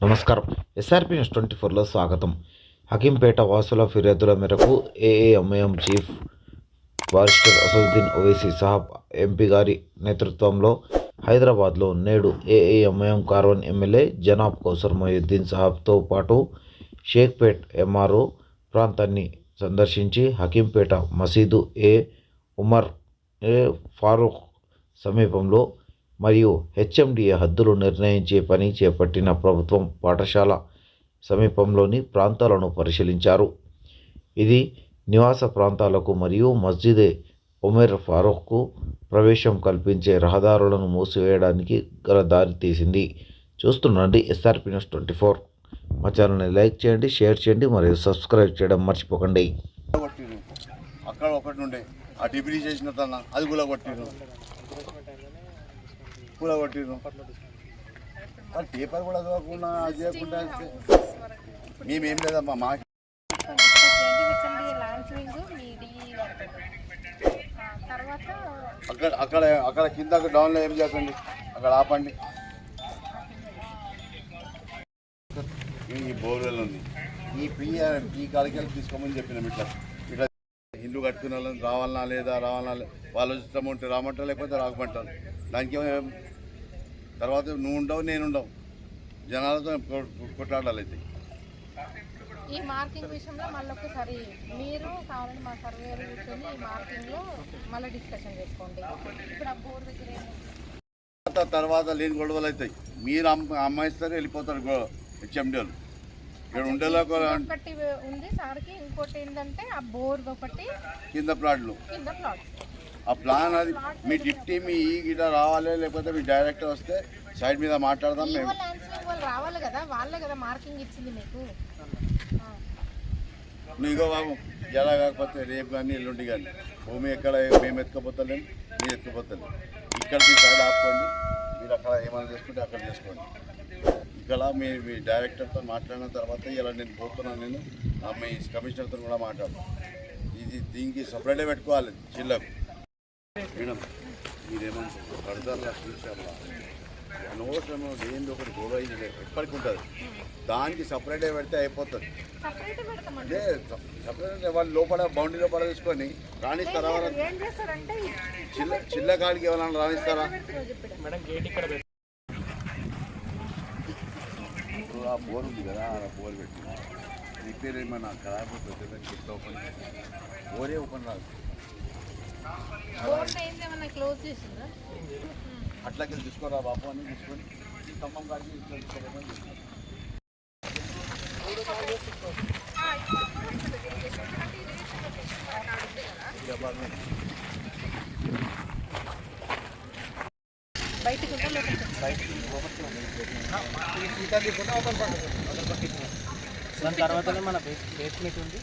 నమస్కారం. SRP news twenty ఫోర్లో స్వాగతం. హకీంపేట వాసుల ఫిర్యాదుల మేరకు AIMIM chief barrister Asaduddin Owaisi sahab MP గారి నేతృత్వంలో హైదరాబాద్లో నేడు ఏఏఎంఐఎం కార్వన్ ఎమ్మెల్యే జనాబ్ కౌసర్ మొహిద్దీన్ సాహబ్తో పాటు షేక్పేట్ ఎంఆర్ఓ ప్రాంతాన్ని సందర్శించి హకీంపేట మసీదు ఏ ఉమర్ ఏ ఫారూక్ సమీపంలో మరియు హెచ్ఎండిఏ హద్దులు నిర్ణయించే పని చేపట్టిన ప్రభుత్వం పాఠశాల సమీపంలోని ప్రాంతాలను పరిశీలించారు. ఇది నివాస ప్రాంతాలకు మరియు మస్జిదే ఉమర్ ఫారూక్కు ప్రవేశం కల్పించే రహదారులను మూసివేయడానికి గల దారి తీసింది. చూస్తుండండి ఎస్ఆర్పి న్యూస్ ట్వంటీ ఫోర్. మా ఛానల్ని లైక్ చేయండి షేర్ చేయండి మరియు సబ్స్క్రైబ్ చేయడం మర్చిపోకండి. అక్కడ ఒకటి ఉండే. ఆ డిగ్రీ చేసిన తన అది కూడా కొట్టిరు కూడా కొట్టిరు పేపర్ కూడా చదవకుండా అది చేయకుండా మేమేం లేదమ్మా మా తర్వాత అక్కడ అక్కడ అక్కడ కింద డౌన్లో ఏం చేయకండి. అక్కడ ఆపండి. ఈ బోర్వెల్ ఉంది. ఈ పీ ఈ కాడికి తీసుకోమని చెప్పినాం ఇట్లా. ఇట్లా ఇల్లు కట్టుకున్న వాళ్ళని రావాలనా లేదా రావాలనా లే- వాళ్ళ ఇష్టం ఉంటే రామంటారు లేకపోతే రాకమంటారు దానికి తర్వాత నువ్వు ఉండవు నేను ఉండవు. జనాలతో కొ- కొట్లాడాలి అయితే. ఈ మార్కింగ్ విషయంలో మళ్ళీ ఒకసారి మీరు కావాలంటే మా కూర్చొని ఈ మార్కింగ్లో మళ్ళీ డిస్కషన్ చేసుకోండి. ఇప్పుడు ఆ బోర్డు దగ్గర తర్వాత లేని గొడవలు అవుతాయి. మీరు అమ్మ అమ్మాయిస్తారు వెళ్ళిపోతారు హెచ్ఎండి వాళ్ళు ఇక్కడ ఉండేలా ఒకటి ఉంది సార్కి ఇంకోటి ఏంటంటే ఆ బోర్డు ఒకటి కింద ప్లాట్లు. కింద ప్లాట్. ఆ ప్లాన్ అది మీ డిప్టీ మీ ఈ గిట రావాలి లేకపోతే మీ డైరెక్టర్ వస్తే సైడ్ మీద మాట్లాడదాం మేము. రావాలి కదా వాళ్ళే కదా మార్కింగ్ ఇచ్చింది మీకు. నువ్వు బాబు ఎలా కాకపోతే రేపు కానీ ఎల్లుండి కానీ భూమి ఎక్కడ మేము ఎత్తుకపోతలేం మీరు ఎత్తుకుపోతలేం. ఇక్కడ మీ సైడ్ ఆపుకోండి మీరు అక్కడ ఏమైనా చేసుకుంటే అక్కడ చేసుకోండి. ఇక్కడ మీ మీ డైరెక్టర్తో మాట్లాడిన తర్వాత ఇలా నేను పోతున్నాను నేను ఆ మీ కమిషనర్తో కూడా మాట్లాడతాను ఇది దీనికి సపరేటే పెట్టుకోవాలి చిల్లకు మేడం మీరేమంటారు? కడతారు ఫ్యూచర్లో అనవసరం ఏంది ఒకటి గొడవ అయింది ఎప్పటికి ఉంటుంది. దానికి సపరేటే పెడితే అయిపోతుంది. సపరేట్ పెడతామండి. అంటే సపరేట్ వాళ్ళు లోపల బౌండరీ లోపల తీసుకొని రాణిస్తారా వాళ్ళని? ఏం చేస్తారంటే చిల్ల చిల్ల కాడికి ఎవరైనా రాణిస్తారా చెప్పాడు ఇప్పుడు ఆ బోర్ ఉంది కదా ఆ బోర్ పెట్టిన. రిపేర్ ఏమైనా ఖరాబ్ అవుతుంది గిఫ్ట్ ఓపెన్ బోరే ఓపెన్ రాదు ఏమన్నా అట్లాకి తీసుకోరా బాబు అని తీసుకొని ఖమ్మం కాడికి తీసుకోమని. బయటకు లోపలికి దాని తర్వాతనే మన బేస్ బేస్మెంట్ ఉంది.